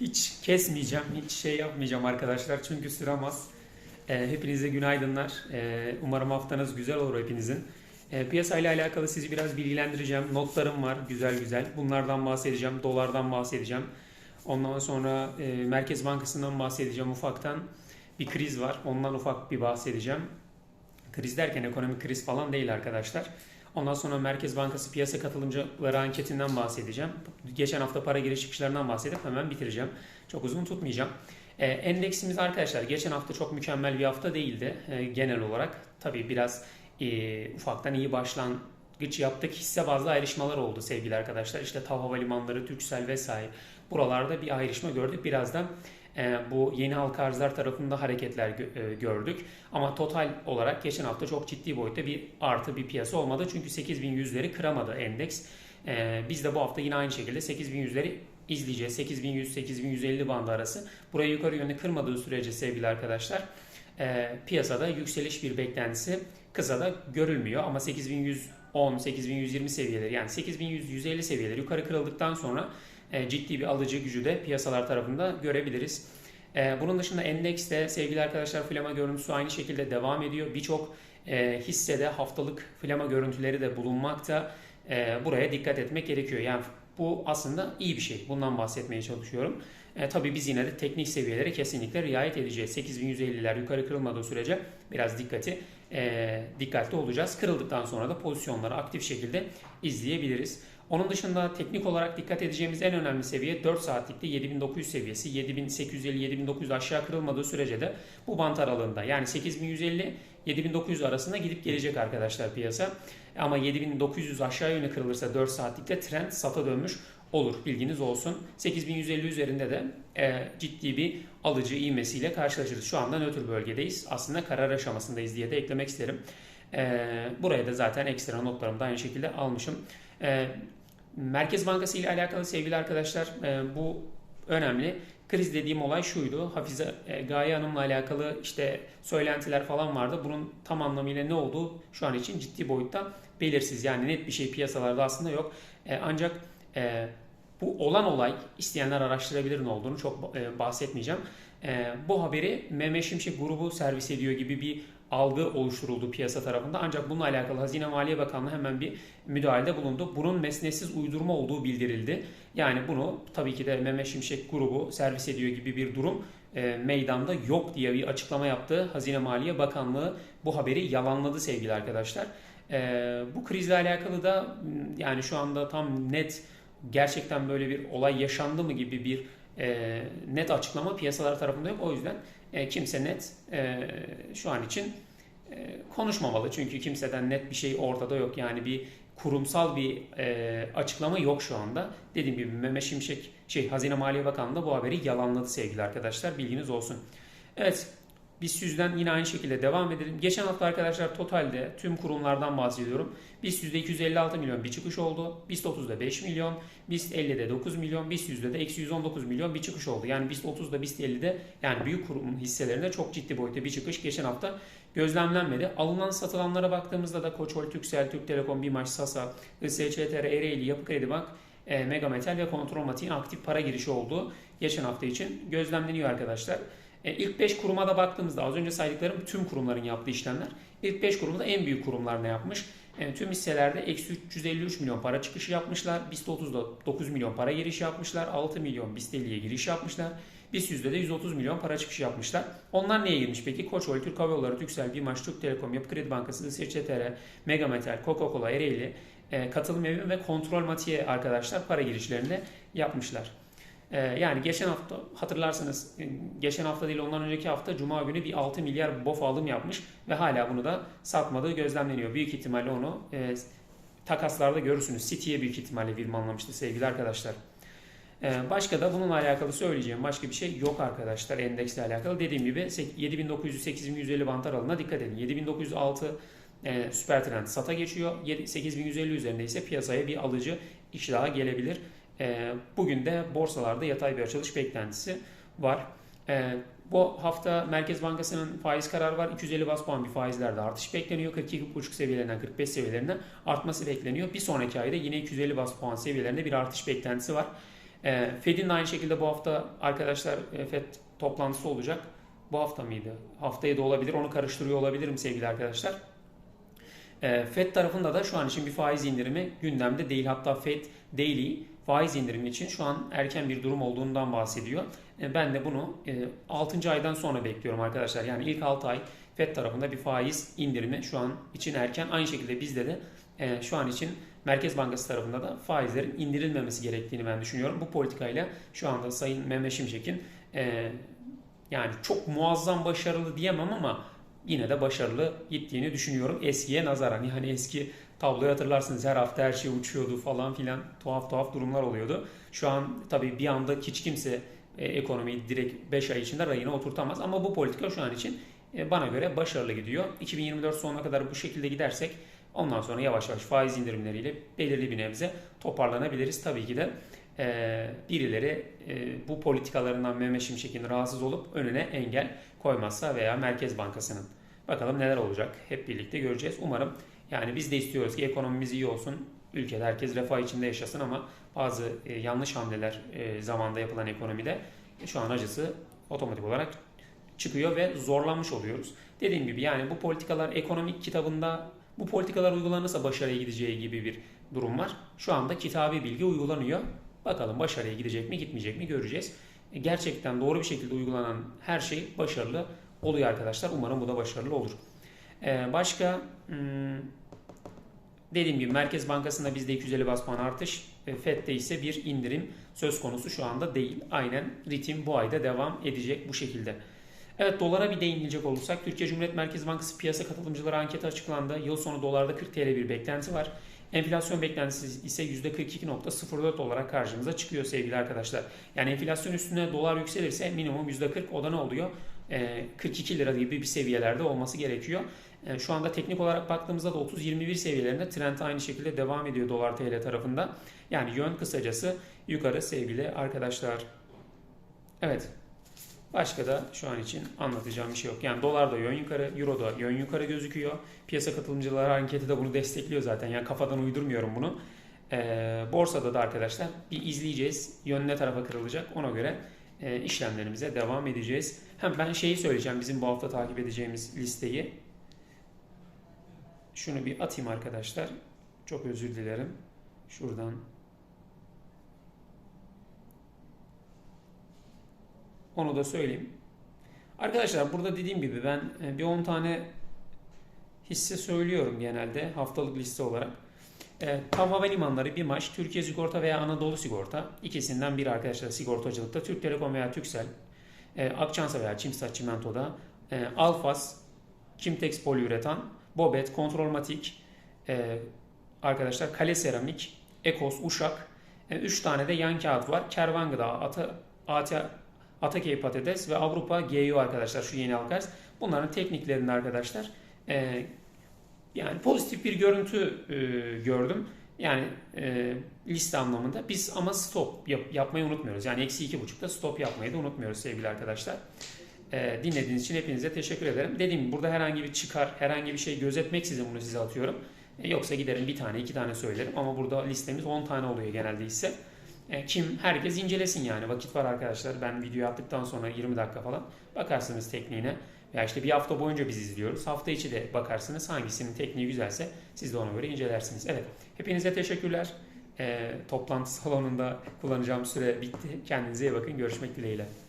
Hiç kesmeyeceğim, hiç şey yapmayacağım arkadaşlar çünkü sürem az. Ee, hepinize günaydınlar. Ee, umarım haftanız güzel olur hepinizin. Ee, piyasayla alakalı sizi biraz bilgilendireceğim. Notlarım var güzel güzel. Bunlardan bahsedeceğim, dolardan bahsedeceğim. Ondan sonra e, Merkez Bankası'ndan bahsedeceğim ufaktan. Bir kriz var, ondan ufak bir bahsedeceğim. Kriz derken ekonomik kriz falan değil arkadaşlar. Ondan sonra Merkez Bankası piyasa katılımcıları anketinden bahsedeceğim. Geçen hafta para giriş çıkışlarından bahsedip hemen bitireceğim. Çok uzun tutmayacağım. Ee, endeksimiz arkadaşlar geçen hafta çok mükemmel bir hafta değildi e, genel olarak. Tabii biraz e, ufaktan iyi başlangıç yaptık. Hisse bazlı ayrışmalar oldu sevgili arkadaşlar. İşte TAV Havalimanları, Türksel vesaire. Buralarda bir ayrışma gördük. Birazdan e, bu yeni halka arzlar tarafında hareketler e, gördük. Ama total olarak geçen hafta çok ciddi boyutta bir artı bir piyasa olmadı. Çünkü 8100'leri kıramadı endeks. E, biz de bu hafta yine aynı şekilde 8100'leri izleyeceğiz. 8100-8150 bandı arası. Burayı yukarı yönlü kırmadığı sürece sevgili arkadaşlar e, piyasada yükseliş bir beklentisi kısa da görülmüyor. Ama 8110, 8120 seviyeleri yani 8100-150 seviyeleri yukarı kırıldıktan sonra ciddi bir alıcı gücü de piyasalar tarafında görebiliriz. E, bunun dışında endekste sevgili arkadaşlar flama görüntüsü aynı şekilde devam ediyor. Birçok e, hissede haftalık flama görüntüleri de bulunmakta. E, buraya dikkat etmek gerekiyor. Yani bu aslında iyi bir şey. Bundan bahsetmeye çalışıyorum. E, tabii biz yine de teknik seviyelere kesinlikle riayet edeceğiz. 8150'ler yukarı kırılmadığı sürece biraz dikkati e, dikkatli olacağız. Kırıldıktan sonra da pozisyonları aktif şekilde izleyebiliriz. Onun dışında teknik olarak dikkat edeceğimiz en önemli seviye 4 saatlikte 7900 seviyesi. 7850-7900 aşağı kırılmadığı sürece de bu bant aralığında yani 8150 7900 arasında gidip gelecek arkadaşlar piyasa. Ama 7900 aşağı yöne kırılırsa 4 saatlikte trend sata dönmüş olur. Bilginiz olsun. 8150 üzerinde de e, ciddi bir alıcı ivmesiyle karşılaşırız. Şu anda nötr bölgedeyiz. Aslında karar aşamasındayız diye de eklemek isterim. E, buraya da zaten ekstra notlarımı da aynı şekilde almışım. E, Merkez Bankası ile alakalı sevgili arkadaşlar e, bu önemli. Kriz dediğim olay şuydu. Hafize e, Gaye Hanım'la alakalı işte söylentiler falan vardı. Bunun tam anlamıyla ne olduğu şu an için ciddi boyutta belirsiz. Yani net bir şey piyasalarda aslında yok. E, ancak e, bu olan olay isteyenler araştırabilir ne olduğunu çok e, bahsetmeyeceğim. E, bu haberi Mehmet Şimşek grubu servis ediyor gibi bir algı oluşturuldu piyasa tarafında. Ancak bununla alakalı Hazine Maliye Bakanlığı hemen bir müdahalede bulundu. Bunun mesnetsiz uydurma olduğu bildirildi. Yani bunu tabii ki de Mehmet Şimşek grubu servis ediyor gibi bir durum e, meydanda yok diye bir açıklama yaptı. Hazine Maliye Bakanlığı bu haberi yalanladı sevgili arkadaşlar. E, bu krizle alakalı da yani şu anda tam net gerçekten böyle bir olay yaşandı mı gibi bir e, net açıklama piyasalar tarafında yok. O yüzden e, kimse net e, şu an için e, konuşmamalı. Çünkü kimseden net bir şey ortada yok. Yani bir kurumsal bir e, açıklama yok şu anda. Dediğim gibi Mehmet Şimşek şey Hazine Maliye Bakanlığı bu haberi yalanladı sevgili arkadaşlar. Bilginiz olsun. Evet BIST 100'den yine aynı şekilde devam edelim. Geçen hafta arkadaşlar totalde tüm kurumlardan bahsediyorum. BIST 100'de 256 milyon bir çıkış oldu. BIST 30'da 5 milyon, BIST 50'de 9 milyon, BIST 100'de de eksi 119 milyon bir çıkış oldu. Yani BIST 30'da BIST 50'de yani büyük kurum hisselerinde çok ciddi boyutta bir çıkış geçen hafta gözlemlenmedi. Alınan satılanlara baktığımızda da Koçol, Türksel, Türk Telekom, BİMAŞ, Sasa, ISÇTR, Ereğli, Yapı Kredi Bank, e, Megametal ve Kontrol Mati'nin aktif para girişi olduğu geçen hafta için gözlemleniyor arkadaşlar. E, ilk 5 kuruma da baktığımızda az önce saydıklarım tüm kurumların yaptığı işlemler. İlk 5 kurumda en büyük kurumlar ne yapmış? E, tüm hisselerde eksi 353 milyon para çıkışı yapmışlar. BIST 30'da 9 milyon para giriş yapmışlar. 6 milyon BIST 50'ye giriş yapmışlar. BIST 100'de de 130 milyon para çıkışı yapmışlar. Onlar neye girmiş peki? Koçoğlu, Türk Hava Yolları, Türksel, BİMAŞ, Türk Telekom, Yapı Kredi Bankası, İSÇTR, Megametal, Coca-Cola, Ereğli, e, Katılım Evi ve Kontrol Matiye arkadaşlar para girişlerini yapmışlar. Yani geçen hafta hatırlarsanız geçen hafta değil ondan önceki hafta Cuma günü bir 6 milyar BOF alım yapmış ve hala bunu da satmadığı gözlemleniyor. Büyük ihtimalle onu e, takaslarda görürsünüz. City'ye büyük ihtimalle virmanlamıştı sevgili arkadaşlar. E, başka da bununla alakalı söyleyeceğim başka bir şey yok arkadaşlar endeksle alakalı. Dediğim gibi 7900-8150 bant aralığına dikkat edin. 7906 e, süper trend sata geçiyor. 8150 üzerinde ise piyasaya bir alıcı iş daha gelebilir. E, bugün de borsalarda yatay bir açılış beklentisi var. E, bu hafta Merkez Bankası'nın faiz kararı var. 250 bas puan bir faizlerde artış bekleniyor. 42,5 seviyelerinden 45 seviyelerinden artması bekleniyor. Bir sonraki ayda yine 250 bas puan seviyelerinde bir artış beklentisi var. E, Fed'in de aynı şekilde bu hafta arkadaşlar e, Fed toplantısı olacak. Bu hafta mıydı? Haftaya da olabilir. Onu karıştırıyor olabilirim sevgili arkadaşlar. Fed tarafında da şu an için bir faiz indirimi gündemde değil. Hatta Fed Daily faiz indirimi için şu an erken bir durum olduğundan bahsediyor. E, ben de bunu e, 6. aydan sonra bekliyorum arkadaşlar. Yani ilk 6 ay FED tarafında bir faiz indirimi şu an için erken. Aynı şekilde bizde de e, şu an için Merkez Bankası tarafında da faizlerin indirilmemesi gerektiğini ben düşünüyorum. Bu politikayla şu anda Sayın Mehmet Şimşek'in e, yani çok muazzam başarılı diyemem ama yine de başarılı gittiğini düşünüyorum eskiye nazaran. Yani eski tabloyu hatırlarsınız her hafta her şey uçuyordu falan filan tuhaf tuhaf durumlar oluyordu. Şu an tabii bir anda hiç kimse e, ekonomiyi direkt 5 ay içinde rayına oturtamaz ama bu politika şu an için e, bana göre başarılı gidiyor. 2024 sonuna kadar bu şekilde gidersek ondan sonra yavaş yavaş faiz indirimleriyle belirli bir nebze toparlanabiliriz. Tabii ki de e, birileri e, bu politikalarından Mehmet Şimşek'in rahatsız olup önüne engel koymazsa veya Merkez Bankası'nın. Bakalım neler olacak hep birlikte göreceğiz. Umarım yani biz de istiyoruz ki ekonomimiz iyi olsun, ülkede herkes refah içinde yaşasın ama bazı e, yanlış hamleler e, zamanda yapılan ekonomide e, şu an acısı otomatik olarak çıkıyor ve zorlanmış oluyoruz. Dediğim gibi yani bu politikalar ekonomik kitabında bu politikalar uygulanırsa başarıya gideceği gibi bir durum var. Şu anda kitabi bilgi uygulanıyor. Bakalım başarıya gidecek mi gitmeyecek mi göreceğiz. E, gerçekten doğru bir şekilde uygulanan her şey başarılı oluyor arkadaşlar. Umarım bu da başarılı olur. E, başka hmm, dediğim gibi Merkez Bankası'nda bizde 250 bas puan artış. FED'de ise bir indirim söz konusu şu anda değil. Aynen ritim bu ayda devam edecek bu şekilde. Evet dolara bir değinilecek olursak Türkiye Cumhuriyet Merkez Bankası piyasa katılımcıları anketi açıklandı. Yıl sonu dolarda 40 TL bir beklenti var. Enflasyon beklentisi ise %42.04 olarak karşımıza çıkıyor sevgili arkadaşlar. Yani enflasyon üstüne dolar yükselirse minimum %40 o da ne oluyor? 42 lira gibi bir seviyelerde olması gerekiyor. Şu anda teknik olarak baktığımızda da 30-21 seviyelerinde trend aynı şekilde devam ediyor dolar TL tarafında. Yani yön kısacası yukarı sevgili arkadaşlar. Evet. Başka da şu an için anlatacağım bir şey yok. Yani dolar da yön yukarı, euro da yön yukarı gözüküyor. Piyasa katılımcıları anketi de bunu destekliyor zaten. Yani kafadan uydurmuyorum bunu. Ee, borsada da arkadaşlar bir izleyeceğiz. Yön ne tarafa kırılacak ona göre e, işlemlerimize devam edeceğiz. Hem ben şeyi söyleyeceğim bizim bu hafta takip edeceğimiz listeyi. Şunu bir atayım arkadaşlar. Çok özür dilerim. Şuradan Onu da söyleyeyim. Arkadaşlar burada dediğim gibi ben e, bir 10 tane hisse söylüyorum genelde haftalık liste olarak. E, TAV Havalimanları, BİMAŞ, Türkiye Sigorta veya Anadolu Sigorta ikisinden biri arkadaşlar sigortacılıkta. Türk Telekom veya Türksel, e, Akçansa veya Çimsa Çimento'da, e, Alfas, Kimtex Poliüretan, Bobet, Kontrolmatik, e, arkadaşlar Kale Seramik, Ekos, Uşak, 3 e, tane de yan kağıt var. Kervangıda, Ata, Ata, Atakey Patates ve Avrupa GU arkadaşlar şu yeni halkars. Bunların tekniklerinde arkadaşlar e, yani pozitif bir görüntü e, gördüm. Yani e, liste anlamında. Biz ama stop yap, yapmayı unutmuyoruz. Yani eksi iki buçukta stop yapmayı da unutmuyoruz sevgili arkadaşlar. E, dinlediğiniz için hepinize teşekkür ederim. Dediğim gibi burada herhangi bir çıkar, herhangi bir şey gözetmeksizin bunu size atıyorum. E, yoksa giderim bir tane, iki tane söylerim. Ama burada listemiz 10 tane oluyor genelde ise. E, kim herkes incelesin yani vakit var arkadaşlar. Ben video attıktan sonra 20 dakika falan bakarsınız tekniğine. Veya işte bir hafta boyunca biz izliyoruz. Hafta içi de bakarsınız hangisinin tekniği güzelse siz de ona göre incelersiniz. Evet hepinize teşekkürler. E, toplantı salonunda kullanacağım süre bitti. Kendinize iyi bakın. Görüşmek dileğiyle.